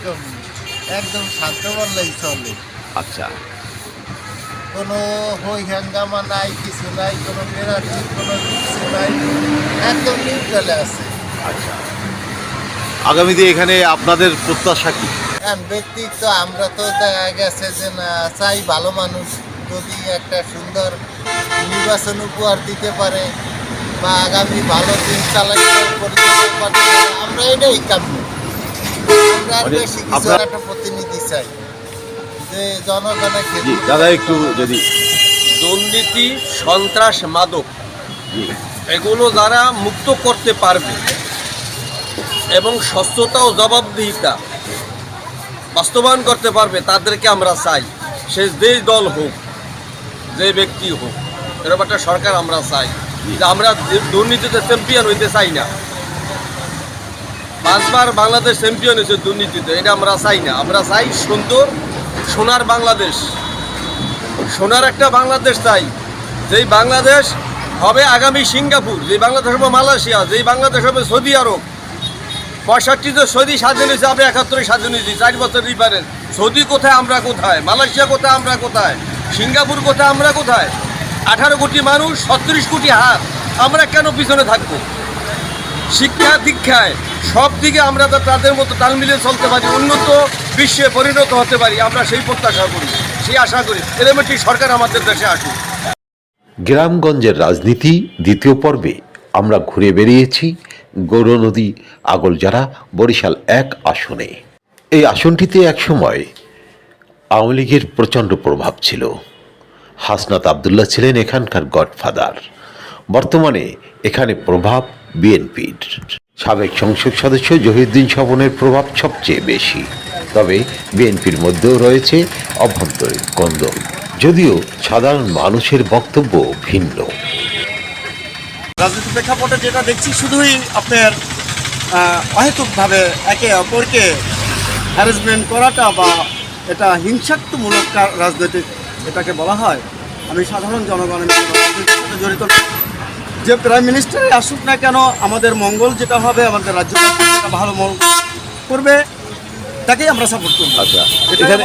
একদম একদম শান্ত বললেই চলে। আচ্ছা। কোনো হই হাঙ্গামা নাই কিছু নাই কোনো বিরাটি কোনো কিছু নাই একদম নিউট্রালে আছে। আচ্ছা। আগামীতে এখানে আপনাদের প্রত্যাশা কি? ব্যক্তিত্ব আমরা তো দেখা গেছে যে না চাই ভালো মানুষ যদি একটা সুন্দর নির্বাচন উপহার দিতে পারে বা আগামী ভালো দিন পারে আমরা এটাই কাম্য। আপনার- একটা প্রতিনিধি চাই। যে জনগণের জি ক্ষেত্রে দাদা একটু যদি দুর্নীতি সন্ত্রাস মাদক এগুলো যারা মুক্ত করতে পারবে। এবং স্বচ্ছতা ও জবাবদিহিতা বাস্তবায়ন করতে পারবে তাদেরকে আমরা চাই। সে যেই দল হোক যে ব্যক্তি হোক এরকম একটা সরকার আমরা চাই। যে আমরা দুর্নীতিতে চ্যাম্পিয়ন হইতে চাই না। পাঁচবার বাংলাদেশ চ্যাম্পিয়ন হয়েছে দুর্নীতিতে, এটা আমরা চাই না। আমরা চাই সুন্দর, সোনার বাংলাদেশ। সোনার একটা বাংলাদেশ চাই। যেই বাংলাদেশ হবে আগামী সিঙ্গাপুর, যেই বাংলাদেশ হবে মালয়েশিয়া, যেই বাংলাদেশ হবে সৌদি আরব। পঁয়ষট্টিতে সৌদি স্বাধীন হয়েছে, আমরা একাত্তরে স্বাধীন হয়েছি, চার বছর ডিফারেন্স সৌদি কোথায়, আমরা কোথায়? মালয়েশিয়া কোথায়, আমরা কোথায়? সিঙ্গাপুর কোথায়, আমরা কোথায়? আঠারো কোটি মানুষ, ছত্রিশ কোটি হাত আমরা কেন পিছনে থাকব? শিক্ষা দীক্ষায় সব দিকে আমরা তাদের মতো তাল মিলিয়ে চলতে পারি, উন্নত বিশ্বে পরিণত হতে পারি, আমরা সেই প্রত্যাশা করি, সেই আশা করি। এরকম সরকার আমাদের দেশে আসুক। গ্রামগঞ্জের রাজনীতি দ্বিতীয় পর্বে আমরা ঘুরে বেরিয়েছি গৌরনদী আগলজারা বরিশাল এক আসনে। এই আসনটিতে একসময় আওয়ামী লীগের প্রচণ্ড প্রভাব ছিল। হাসনাত আবদুল্লাহ ছিলেন এখানকার গডফাদার। বর্তমানে এখানে প্রভাব বিএনপির। সাবেক সংসদ সদস্য জহিরুদ্দিন স্বপনের প্রভাব সবচেয়ে বেশি। তবে বিএনপির মধ্যেও রয়েছে অভ্যন্তরীণ কন্দল। যদিও সাধারণ মানুষের বক্তব্য ভিন্ন। রাজনীতি প্রেক্ষাপটে যেটা দেখছি শুধুই আপনার অহেতুকভাবে একে অপরকে হ্যারাসমেন্ট করাটা বা এটা হিংসাত্মমূলক রাজনৈতিক এটাকে বলা হয়। আমি সাধারণ জনগণের জড়িত। যে প্রাইম মিনিস্টারই আসুক না কেন আমাদের মঙ্গল যেটা হবে আমাদের রাজ্য ভালো মঙ্গল করবে তাকেই আমরা সাপোর্ট করব। আচ্ছা এখানে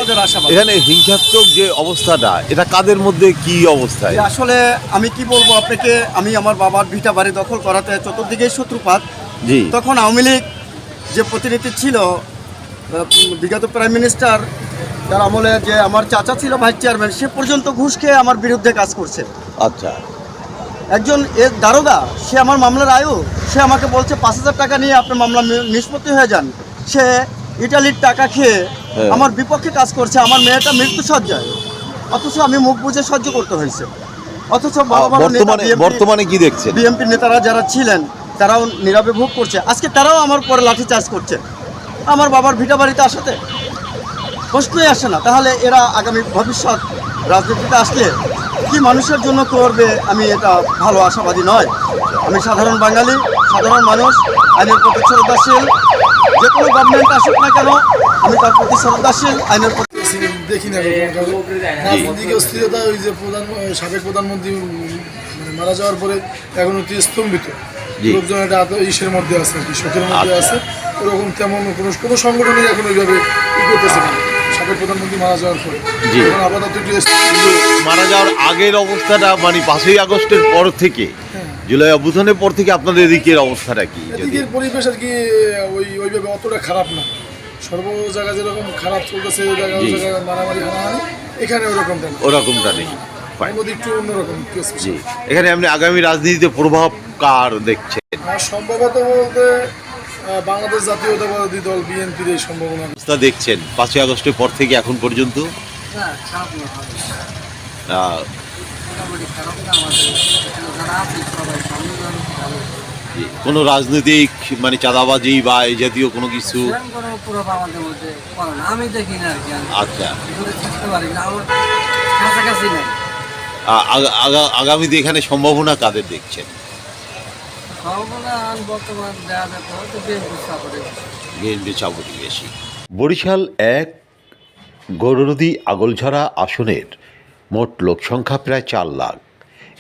এখানে হিংসাত্মক যে অবস্থাটা এটা কাদের মধ্যে কি অবস্থায়? যে আসলে আমি কি বলব আপনাকে আমি আমার বাবার ভিটা বাড়ি দখল করাতে চতুর্দিকেই শত্রুপাত জি। তখন আওয়ামী লীগ যে প্রতিনিধি ছিল বিগত প্রাইম মিনিস্টার তার আমলে যে আমার চাচা ছিল ভাইস চেয়ারম্যান সে পর্যন্ত ঘুষ খেয়ে আমার বিরুদ্ধে কাজ করছে। আচ্ছা। একজন এর দারোগা সে আমার মামলার আয়ু সে আমাকে বলছে পাঁচ হাজার টাকা নিয়ে আপনার মামলা নিষ্পত্তি হয়ে যান। সে ইটালির টাকা খেয়ে হ্যাঁ। আমার বিপক্ষে কাজ করছে আমার মেয়েটা মৃত্যু সজ্জায় অথচ আমি মুখ বুঝে সহ্য করতে হয়েছে। অথচ বর্তমানে কি দেখছেন? বিএনপির নেতারা যারা ছিলেন তারাও নীরবে ভোগ করছে। আজকে তারাও আমার পরে লাঠি চার্জ করছে। আমার বাবার ভিটা বাড়িতে আসাতে প্রশ্নই আসে না। তাহলে এরা আগামী ভবিষ্যৎ রাজনীতিতে আসলে কি মানুষের জন্য করবে আমি এটা ভালো আশাবাদী নয়। আমি সাধারণ বাঙালি সাধারণ মানুষ আইনের প্রতি শ্রদ্ধাশীল যে কোনো গভর্নমেন্ট আসুক না কেন আমি তার প্রতি শ্রদ্ধাশীল আইনের প্রতি দেখি না রাজনৈতিক অস্থিরতা ওই যে প্রধান সাবেক প্রধানমন্ত্রী মানে মারা যাওয়ার পরে এখন হচ্ছে স্তম্ভিত জি। লোকজন একটা আত- ইসের মধ্যে আছে আর কি শোকের মধ্যে আচ্ছা। আছে। ওরকম তেমন কোনো কোনো সংগঠনই এখন ওইভাবে করতেছে না। প্রধানমন্ত্রী মারা যাওয়ার পরে। জি। আপাতত কিন্তু মারা যাওয়ার আগের অবস্থাটা মানে পাঁচই আগস্টের পর থেকে জুলাই অভ্যুত্থানের পর থেকে আপনাদের এদিকের অবস্থাটা কি? এদিকের পরিবেশ আর কি ওই ওইভাবে অতটা খারাপ না। সর্ব জায়গায় যেরকম খারাপ চলতেছে মারামারি হানাহানি এখানে ওরকমটা না। ওরকমটা নেই। একটু অন্যরকম জি। এখানে আপনি আগামী রাজনীতিতে প্রভাব কার দেখছেন? সম্ভবত বলতে বাংলাদেশ জাতীয়তাবাদী দল বিএনপির এই সম্ভাবনা। অবস্থা দেখছেন পাঁচই আগস্টের পর থেকে এখন পর্যন্ত? কোনো রাজনৈতিক মানে চাঁদাবাজি বা এই জাতীয় কোনো কিছু? আমি দেখি না আর কি আমি আচ্ছা। আগামীতে এখানে সম্ভাবনা কাদের দেখছেন সম্ভাবনা আর বর্তমান দেওয়া যেত হয়তো বিএনপি সাপোর্টে বেশি বরিশাল এক গৌরনদী আগলঝরা আসনের মোট লোক সংখ্যা প্রায় চার লাখ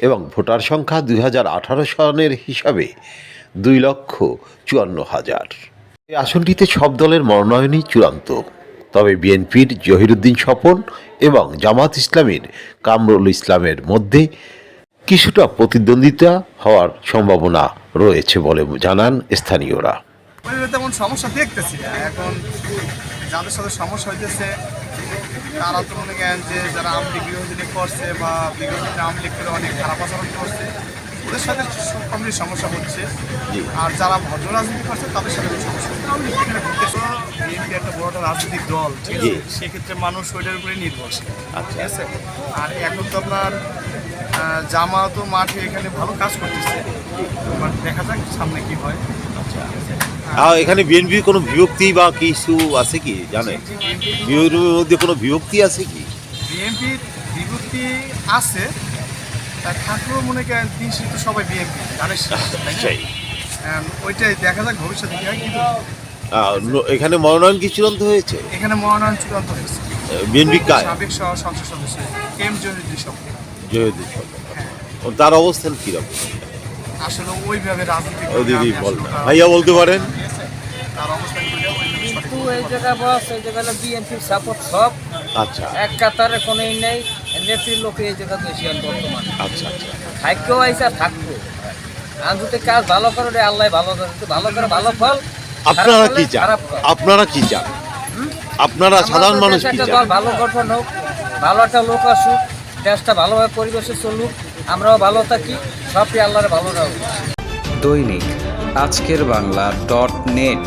এবং ভোটার সংখ্যা দুই হাজার আঠারো সনের হিসাবে দুই লক্ষ চুয়ান্ন হাজার। এই আসনটিতে সব দলের মনোনয়নই চূড়ান্ত। তবে বিএনপির জহিরুদ্দিন স্বপন এবং জামাত ইসলামের কামরুল ইসলামের মধ্যে কিছুটা প্রতিদ্বন্দ্বিতা হওয়ার সম্ভাবনা রয়েছে বলে জানান স্থানীয়রা। তেমন সমস্যা দেখতেছি এখন যাদের সাথে সমস্যা হইতেছে তারা তো মনে করেন যে যারা আমলি বিরোধী করছে বা বিরোধী আমলি করে অনেক খারাপ আচরণ করছে ওদের সাথে কমই সমস্যা হচ্ছে। আর যারা ভদ্র রাজনীতি করছে তাদের সাথে সমস্যা হচ্ছে না। আওয়ামী লীগ এখানে ঘুরতেছে বিএনপি একটা রাজনৈতিক দল ঠিক আছে? সেক্ষেত্রে মানুষ ওইটার উপরে নির্ভরশীল ঠিক আছে? আর এখন তো আপনার জামাতও মাঠে এখানে ভালো কাজ করতেছে। দেখা যাক সামনে কি হয়। আর এখানে বিএনপির কোনো বিভক্তি বা কিছু আছে কি? জানেন বিএনপির মধ্যে কোনো বিভক্তি আছে কি? বিএনপির বিভক্তি আছে তা থাকলেও মনে করেন দিন শেষে তো সবাই বিএনপি জানিস ওইটাই দেখা যাক ভবিষ্যতে কি হয় কিন্তু এখানে মনোনয়ন কি চূড়ান্ত হয়েছে? এখানে মনোনয়ন চূড়ান্ত হয়েছে। বিএনপি কায় সাবেক সহ সংসদ সদস্য এম জহিরুদ্দিন সব জহিরুদ্দিন সরকার। তার অবস্থান কীরকম? আসলে ওইভাবে রাজনীতি দিদি বল আসলে ভাইয়া বলতে পারেন। তার অবস্থান করে কিন্তু এই জায়গায় বস এই জায়গায় বিএনপির সাপোর্ট সব। আচ্ছা। এক কাতারে কোনোই নেই নেত্রীর লোকে এই জায়গা আর বর্তমানে। আচ্ছা আচ্ছা। থাকলেও আইসে আর থাকব। আর যদি কাজ ভালো করে আল্লাহ ভালো করে ভালো করে ভালো ফল আপনারা কি চান? আপনারা কি চান? আপনারা সাধারণ মানুষ কি চান? ভালো গঠন হোক ভালো একটা লোক আসুক দেশটা ভালোভাবে পরিবেশে চলুক আমরাও ভালো থাকি সবই আল্লাহর ভালো রাখুক দৈনিক আজকের বাংলা ডট নেট।